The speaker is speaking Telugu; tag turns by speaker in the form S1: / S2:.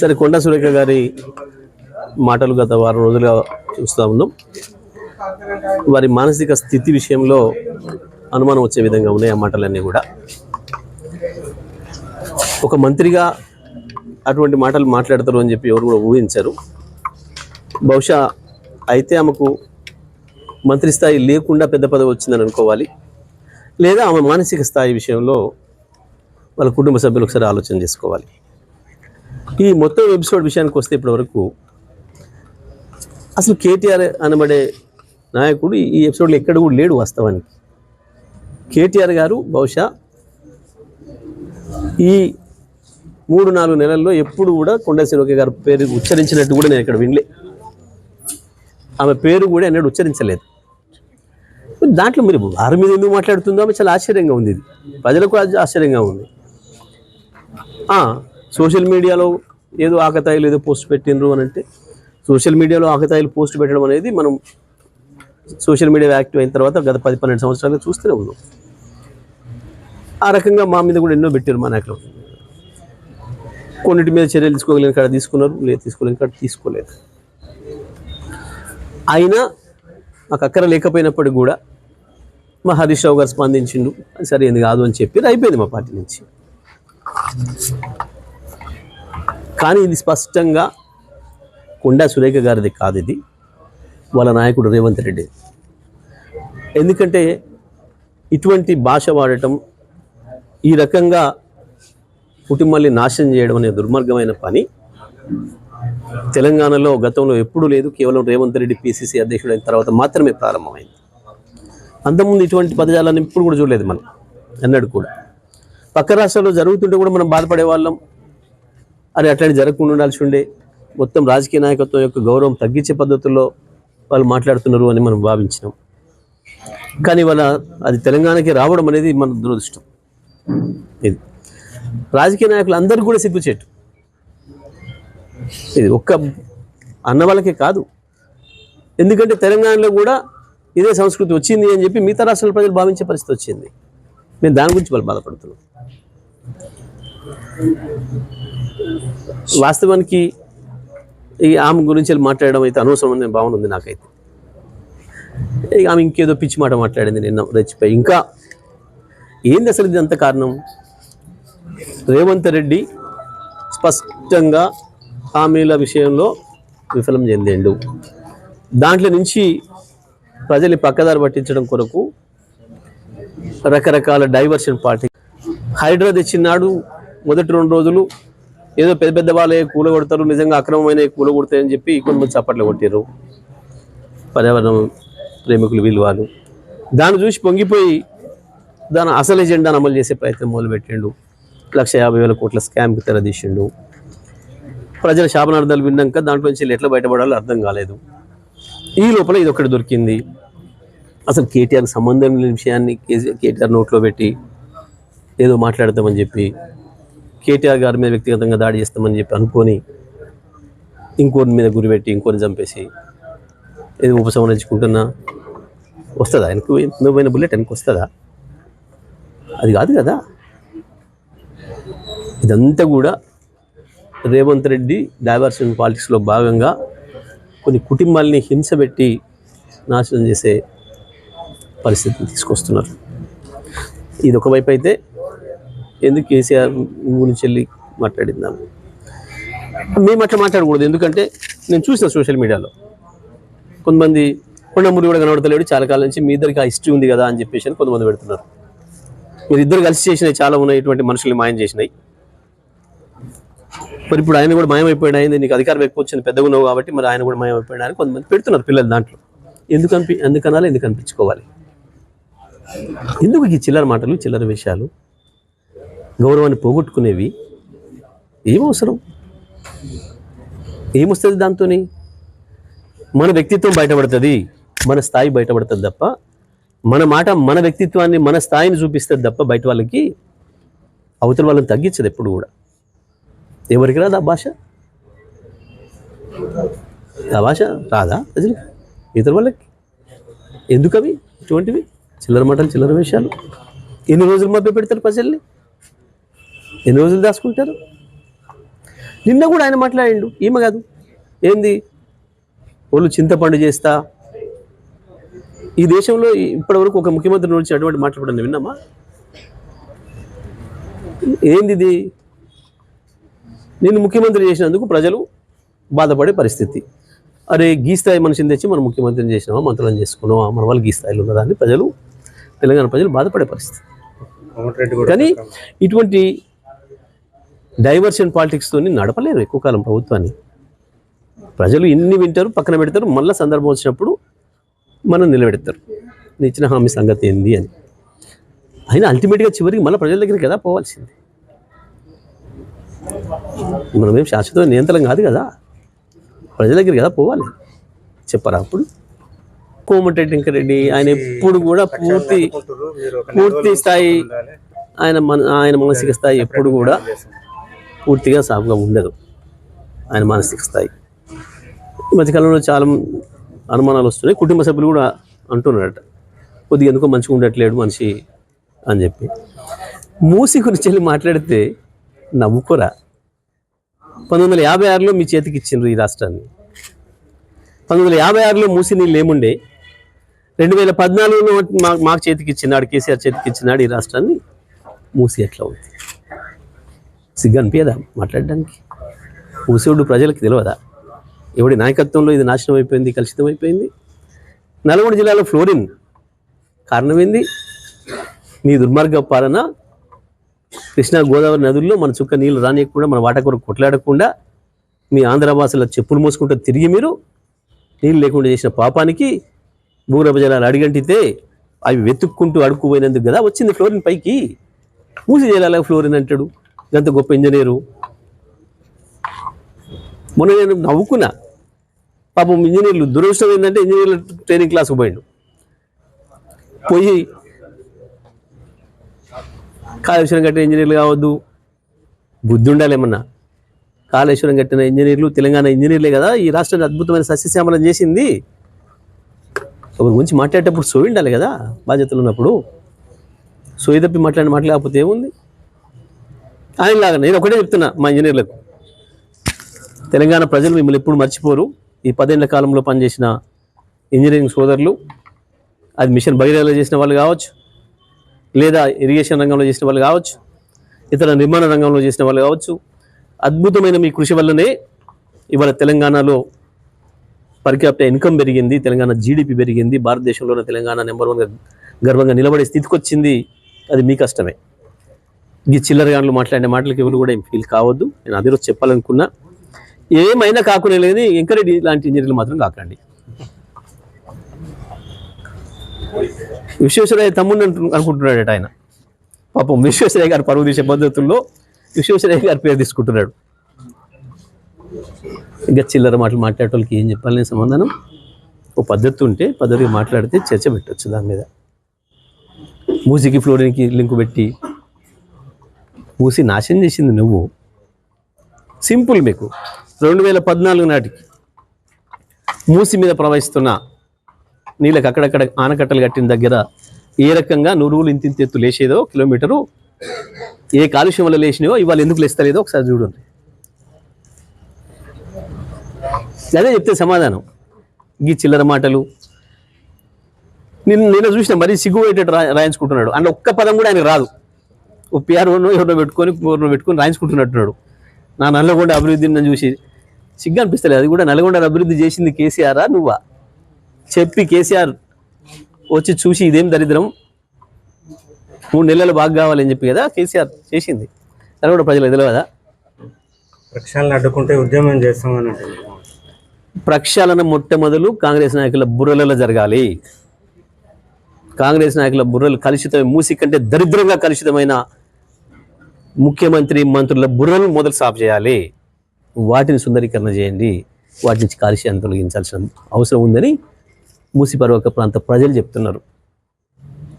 S1: సరే కొండా సురేఖ గారి మాటలు గత వారం రోజులుగా చూస్తూ ఉన్నాం. వారి మానసిక స్థితి విషయంలో అనుమానం వచ్చే విధంగా ఉన్నాయి ఆ మాటలన్నీ కూడా. ఒక మంత్రిగా అటువంటి మాటలు మాట్లాడతారు అని చెప్పి ఎవరు కూడా ఊహించారు. బహుశా అయితే ఆమెకు మంత్రి స్థాయి లేకుండా పెద్ద పదవి వచ్చిందని అనుకోవాలి. లేదా ఆమె మానసిక స్థాయి విషయంలో వాళ్ళ కుటుంబ సభ్యులు ఒకసారి ఆలోచన చేసుకోవాలి. ఈ మొత్తం ఎపిసోడ్ విషయానికి వస్తే ఇప్పటివరకు అసలు కేటీఆర్ అనబడే నాయకుడు ఈ ఎపిసోడ్లో ఎక్కడ కూడా లేడు వాస్తవానికి. కేటీఆర్ గారు బహుశా ఈ మూడు నాలుగు నెలల్లో ఎప్పుడు కూడా కొండ గారి పేరు ఉచ్చరించినట్టు కూడా నేను ఇక్కడ వినలే. ఆమె పేరు కూడా ఎన్నడూ ఉచ్చరించలేదు. దాంట్లో మీరు వారి మీద ఎందుకు మాట్లాడుతుందో ఆమె చాలా ఆశ్చర్యంగా ఉంది ఇది. ప్రజలకు ఆశ్చర్యంగా ఉంది. సోషల్ మీడియాలో ఏదో ఆకతాయిలు ఏదో పోస్ట్ పెట్టిండ్రు అని అంటే సోషల్ మీడియాలో ఆకతాయిలు పోస్ట్ పెట్టడం అనేది మనం సోషల్ మీడియా యాక్టివ్ అయిన తర్వాత గత పది పన్నెండు సంవత్సరాలుగా చూస్తూనే ఉన్నాం. ఆ రకంగా మా మీద కూడా ఎన్నో పెట్టారు మా నాయకులు. కొన్నిటి మీద చర్యలు తీసుకోగలిగిన కాడ తీసుకున్నారు లేదు తీసుకోలేని కాడ తీసుకోలేదు. అయినా మాకు అక్కర లేకపోయినప్పటికి కూడా మా హరీష్ రావు గారు స్పందించిండు అది సరైనది కాదు అని చెప్పి అయిపోయింది మా పార్టీ నుంచి. కానీ ఇది స్పష్టంగా కొండా సురేఖ గారిది కాదు ఇది. వాళ్ళ నాయకుడు రేవంత్ రెడ్డి. ఎందుకంటే ఇటువంటి భాష వాడటం ఈ రకంగా కుటుంబాన్ని నాశనం చేయడం అనే దుర్మార్గమైన పని. తెలంగాణలో గతంలో ఎప్పుడూ లేదు. కేవలం రేవంత్ రెడ్డి పిసిసి అధ్యక్షుడైన తర్వాత మాత్రమే ప్రారంభమైంది. అంతకుముందు ఇటువంటి పదజాలాన్ని ఇప్పుడు కూడా చూడలేదు మనం. ఎన్నడూ కూడా. పక్క రాష్ట్రాల్లో జరుగుతుంటే కూడా మనం బాధపడే వాళ్ళం అని అట్లాంటి జరగకుండా ఉండాల్సి ఉండే మొత్తం రాజకీయ నాయకత్వం యొక్క గౌరవం తగ్గించే పద్ధతుల్లో వాళ్ళు మాట్లాడుతున్నారు అని మనం భావించినాం. కానీ వాళ్ళ అది తెలంగాణకి రావడం అనేది మన దురదృష్టం. ఇది రాజకీయ నాయకులు అందరూ కూడా సిగ్గుచేటు ఇది ఒక్క అన్న వాళ్ళకే కాదు. ఎందుకంటే తెలంగాణలో కూడా ఇదే సంస్కృతి వచ్చింది అని చెప్పి మిగతా రాష్ట్రాల ప్రజలు భావించే పరిస్థితి వచ్చింది. మేము దాని గురించి వాళ్ళు బాధపడుతున్నాం. వాస్తవానికి ఈ ఆమె గురించి మాట్లాడడం అయితే అనవసరం అనే భావన ఉంది నాకైతే. ఇక ఆమె ఇంకేదో పిచ్చి మాట మాట్లాడింది నిన్న రెచ్చిపోయి. ఇంకా ఏంది అసలు ఇది అంత కారణం? రేవంత్ రెడ్డి స్పష్టంగా హామీల విషయంలో విఫలం చెందిండు. దాంట్లో నుంచి ప్రజల్ని పక్కదారి పట్టించడం కొరకు రకరకాల డైవర్షన్ పార్టీ. హైడ్రా తెచ్చినాడు మొదటి రెండు రోజులు ఏదో పెద్ద పెద్ద వాళ్ళే కూల కొడతారు నిజంగా అక్రమమైన కూలగొడతాయని చెప్పి కొంతమంది చప్పట్లు కొట్టారు పర్యావరణం ప్రేమికులు వీళ్ళు వాళ్ళు. దాన్ని చూసి పొంగిపోయి దాని అసలు ఎజెండాను అమలు చేసే ప్రయత్నం మొదలుపెట్టిండు. లక్ష యాభై వేల కోట్ల స్కామ్కి తెరదీసిండు ప్రజల శాపనార్థాలు విన్నాక దాంట్లో నుంచి ఎట్లా బయటపడాలో అర్థం కాలేదు. ఈ లోపల ఇది ఒకటి దొరికింది. అసలు కేటీఆర్ సంబంధం లేని విషయాన్ని కేసీ- కేటీఆర్ నోట్లో పెట్టి ఏదో మాట్లాడతామని చెప్పి కేటీఆర్ గారి మీద వ్యక్తిగతంగా దాడి చేస్తామని చెప్పి అనుకొని ఇంకోరి మీద గురిపెట్టి ఇంకోని చంపేసి ఏదో ఉపసంహరించుకుంటున్నా వస్తుందా? వెనక్కి నువ్వైన బుల్లెట్ వెనక్కి వస్తుందా? అది కాదు కదా. ఇదంతా కూడా రేవంత్ రెడ్డి డైవర్షన్ పాలిటిక్స్లో భాగంగా కొన్ని కుటుంబాలని హింస పెట్టి నాశనం చేసే పరిస్థితిని తీసుకొస్తున్నారు. ఇది ఒకవైపు అయితే ఎందుకు కేసీఆర్ గురించి వెళ్ళి మాట్లాడిందాము? మేము అట్లా మాట్లాడకూడదు ఎందుకంటే నేను చూసిన సోషల్ మీడియాలో కొంతమంది కొండమూరి కూడా కనబడతలేడు చాలా కాలం నుంచి మీ ఇద్దరికి ఆ హిస్టరీ ఉంది కదా అని చెప్పేసి అని కొంతమంది పెడుతున్నారు. మీరు ఇద్దరు కలిసి చేసినవి చాలా ఉన్నాయి ఇటువంటి మనుషుల్ని మాయం చేసినాయి మరి ఇప్పుడు ఆయన కూడా మాయమైపోయాడు అయింది నీకు అధికారం ఎక్కువ వచ్చింది పెద్దగా ఉన్నావు కాబట్టి మరి ఆయన కూడా మాయమైపోయాడు అని కొంతమంది పెడుతున్నారు పిల్లలు దాంట్లో. ఎందుకు అనిపి ఎందుకు అనాలి ఎందుకు అనిపించుకోవాలి? ఎందుకు ఈ చిల్లర మాటలు చిల్లర విషయాలు గౌరవాన్ని పోగొట్టుకునేవి ఏమవసరం? ఏమొస్తుంది దాంతోని? మన వ్యక్తిత్వం బయటపడుతుంది మన స్థాయి బయటపడుతుంది తప్ప మన మాట మన వ్యక్తిత్వాన్ని మన స్థాయిని చూపిస్తుంది తప్ప బయట వాళ్ళకి అవతల వాళ్ళని తగ్గించదు ఎప్పుడు కూడా. ఎవరికి రాదు ఆ భాష? ఆ భాష రాదా ప్రజలు ఇతర వాళ్ళకి? ఎందుకవి? ఇటువంటివి? చిల్లర మాటలు చిల్లర విషయాలు ఎన్ని రోజులు మభ్య పెడతారు ప్రజల్ని? ఎన్ని రోజులు దాచుకుంటారు? నిన్న కూడా ఆయన మాట్లాడిండు. ఈమె కాదు. ఏంది? వాళ్ళు చింతపండు చేస్తా. ఈ దేశంలో ఇప్పటివరకు ఒక ముఖ్యమంత్రి నుంచి అటువంటి మాట్లాడడం విన్నామా? ఏంది ఇది నేను ముఖ్యమంత్రి చేసినందుకు ప్రజలు బాధపడే పరిస్థితి. అరే గీ స్థాయి మనిషిని తెచ్చి మనం ముఖ్యమంత్రిని చేసినామా? మంత్రులను చేసుకున్నామా? మన వాళ్ళు గీ స్థాయిలో ఉన్నదాన్ని ప్రజలు తెలంగాణ ప్రజలు బాధపడే పరిస్థితి. కానీ ఇటువంటి డైవర్షన్ పాలిటిక్స్తో నడపలేరు ఎక్కువ కాలం ప్రభుత్వాన్ని. ప్రజలు ఇన్ని వింటారు పక్కన పెడతారు మళ్ళీ సందర్భం వచ్చినప్పుడు మనం నిలబెడతారు. ఇచ్చిన హామీ సంగతి ఏంది అని. అయినా అల్టిమేట్గా చివరికి మళ్ళీ ప్రజల దగ్గరికి కదా పోవాల్సింది. మనమేం శాశ్వత నియంత్రణ కాదు కదా. ప్రజల దగ్గరికి కదా పోవాలి. చెప్పరా అప్పుడు? కోమటిరెడ్డి వెంకరెడ్డి ఆయన ఎప్పుడు కూడా పూర్తి పూర్తి స్థాయి. ఆయన మన ఆయన మానసిక స్థాయి ఎప్పుడు కూడా పూర్తిగా సాఫ్గా ఉండదు. ఆయన మానసిక స్థాయి. ఈ మధ్యకాలంలో చాలా అనుమానాలు వస్తున్నాయి. కుటుంబ సభ్యులు కూడా అంటున్నారట. కొద్దిగా ఎందుకో మంచిగా ఉండట్లేడు మనిషి అని చెప్పి. మూసి గురించి వెళ్ళి మాట్లాడితే నవ్వుకోరా. పంతొమ్మిది వందల యాభై ఆరులో మీ చేతికి ఇచ్చిండ్రు ఈ రాష్ట్రాన్ని. పంతొమ్మిది వందల యాభై ఆరులో మూసి నీళ్ళు ఏముండే రెండు వేల పద్నాలుగులో మా మాకు చేతికి ఇచ్చినాడు కేసీఆర్ చేతికి ఇచ్చినాడు ఈ రాష్ట్రాన్ని. మూసి ఎట్లా ఉంది? సిగ్గు అనిపించదా మాట్లాడడానికి? మూసేవుడు ప్రజలకు తెలియదా ఎవడి నాయకత్వంలో ఇది నాశనం అయిపోయింది కలుషితం అయిపోయింది? నల్గొండ జిల్లాలో ఫ్లోరిన్ కారణమైంది? మీ దుర్మార్గ పాలన కృష్ణా గోదావరి నదుల్లో మన చుక్క నీళ్ళు రానియకుండా మన వాట కొరకు కొట్లాడకుండా మీ ఆంధ్రవాసుల చెప్పులు మోసుకుంటూ తిరిగి మీరు నీళ్ళు లేకుండా చేసిన పాపానికి భూగర్భ జలాలు అడిగంటితే అవి వెతుక్కుంటూ అడుక్కుపోయినందుకు కదా వచ్చింది ఫ్లోరిన్ పైకి. మూసి జలాల ఫ్లోరిన్ అంటాడు. ఎంత గొప్ప ఇంజనీరు. మొన్న నేను నవ్వుకున్నా. పాపం ఇంజనీర్లు దురదృష్టం ఏంటంటే ఇంజనీర్ల ట్రైనింగ్ క్లాస్కి పోయిండు. పోయి కాళేశ్వరం కట్టిన ఇంజనీర్లు కావద్దు. బుద్ధి ఉండాలి ఏమన్నా. కాళేశ్వరం కట్టిన ఇంజనీర్లు తెలంగాణ ఇంజనీర్లే కదా ఈ రాష్ట్రాన్ని అద్భుతమైన సస్యశ్యామలం చేసింది. ఒకరి గురించి మాట్లాడేటప్పుడు సోయి ఉండాలి కదా బాధ్యతలు ఉన్నప్పుడు. సోయి తప్పి మాట్లాడిన మాట్లాడకపోతే ఏముంది? ఆయనలాగా నేను ఒకటే చెప్తున్నా మా ఇంజనీర్లకు. తెలంగాణ ప్రజలు మిమ్మల్ని ఎప్పుడు మర్చిపోరు. ఈ పదేళ్ళ కాలంలో పనిచేసిన ఇంజనీరింగ్ సోదరులు అది మిషన్ బహిరాలో చేసిన వాళ్ళు కావచ్చు లేదా ఇరిగేషన్ రంగంలో చేసిన వాళ్ళు కావచ్చు ఇతర నిర్మాణ రంగంలో చేసిన వాళ్ళు కావచ్చు అద్భుతమైన మీ కృషి వల్లనే ఇవాళ తెలంగాణలో పర్ ఇన్కమ్ పెరిగింది తెలంగాణ జీడిపి పెరిగింది భారతదేశంలోనే తెలంగాణ నెంబర్ వన్గా గర్వంగా నిలబడే స్థితికి వచ్చింది అది మీ కష్టమే. ఈ చిల్లరగాన్లు మాట్లాడిన మాటలకి ఎవరు కూడా ఏం ఫీల్ కావద్దు. నేను అదే రోజు చెప్పాలనుకున్నా. ఏమైనా కాకునే లేదు ఎంకరెడ్డి లాంటి ఇంజనీర్లు మాత్రం కాకండి. విశ్వేశ్వరయ్య తమ్ముడు అనుకుంటున్నాడట ఆయన. పాపం విశ్వేశ్వరయ్య గారు పరువు తీసే పద్ధతుల్లో విశ్వేశ్వరయ్య గారి పేరు తీసుకుంటున్నాడు. ఇంకా చిల్లర మాటలు మాట్లాడేటోళ్ళకి ఏం చెప్పాలనే సమాధానం? ఓ పద్ధతి ఉంటే పద్ధతిగా మాట్లాడితే చర్చ పెట్టొచ్చు దాని మీద. మూసికి ఫ్లోరింగ్కి లింక్ పెట్టి మూసి నాశనం చేసింది నువ్వు. సింపుల్ మీకు. రెండు వేల పద్నాలుగు నాటికి మూసి మీద ప్రవహిస్తున్న నీళ్ళకి అక్కడక్కడ ఆనకట్టలు కట్టిన దగ్గర ఏ రకంగా నురువులు ఇంతింత ఎత్తు లేచేదో కిలోమీటరు ఏ కాలుష్యం వల్ల లేచినాయో ఇవాళ ఎందుకు లేస్తలేదో ఒకసారి చూడండి. అదే చెప్తే సమాధానం. ఈ చిల్లర మాటలు. నిన్న నిన్న చూసిన మరీ సిగ్గుపోయేటట్టు రా రాయించుకుంటున్నాడు. అందులో ఒక్క పదం కూడా ఆయనకు రాదు. ఓ పిఆర్ఓను ఎవరినో పెట్టుకొని ఎవరినో పెట్టుకొని రాయించుకుంటున్నట్టున్నాడు. నా నల్లగొండ అభివృద్ధిని నన్ను చూసి సిగ్గు అనిపిస్తలేదు అది కూడా నల్గొండ అభివృద్ధి చేసింది కేసీఆరా నువ్వా? చెప్పి కేసీఆర్ వచ్చి చూసి ఇదేం దరిద్రం? మూడు నెలలు బాగా కావాలని చెప్పి కదా కేసీఆర్ చేసింది. నల్గొండ ప్రజలకు తెలియదా?
S2: వృక్షాలను అడ్డుకుంటే ఉద్యమం చేస్తామని
S1: ప్రక్షాళన మొట్టమొదలు కాంగ్రెస్ నాయకుల బుర్రలలో జరగాలి. కాంగ్రెస్ నాయకుల బుర్రలు కలుషితమైన మూసి కంటే దరిద్రంగా కలుషితమైన ముఖ్యమంత్రి మంత్రుల బుర్రలు మొదలు సాఫ్ చేయాలి. వాటిని సుందరీకరణ చేయండి. వాటి నుంచి కాలుష్యాన్ని తొలగించాల్సిన అవసరం ఉందని మూసిపర్వక ప్రాంత ప్రజలు చెప్తున్నారు.